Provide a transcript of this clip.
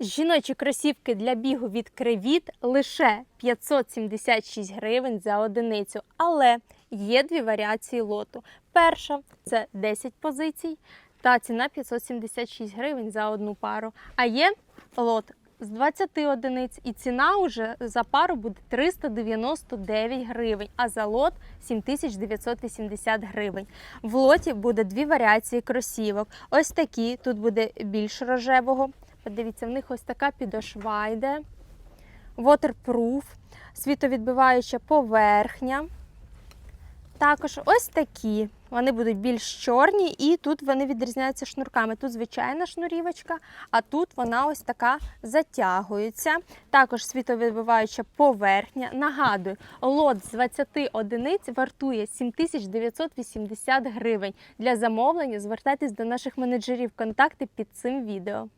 Жіночі кросівки для бігу від Кревіт лише 576 гривень за одиницю. Але є дві варіації лоту. Перша це 10 позицій, та ціна 576 гривень за одну пару. А є лот з 20 одиниць, і ціна уже за пару буде 399 гривень, а за лот 7980 гривень. В лоті буде дві варіації кросівок. Ось такі, тут буде більш рожевого. Подивіться, в них ось така підошва йде. Waterproof, світовідбиваюча поверхня. Також ось такі. Вони будуть більш чорні, і тут вони відрізняються шнурками. Тут звичайна шнурівочка, а тут вона ось така затягується. Також світовідбиваюча поверхня. Нагадую, лот з 20 одиниць вартує 7980 гривень. Для замовлення звертайтесь до наших менеджерів. Контакти під цим відео.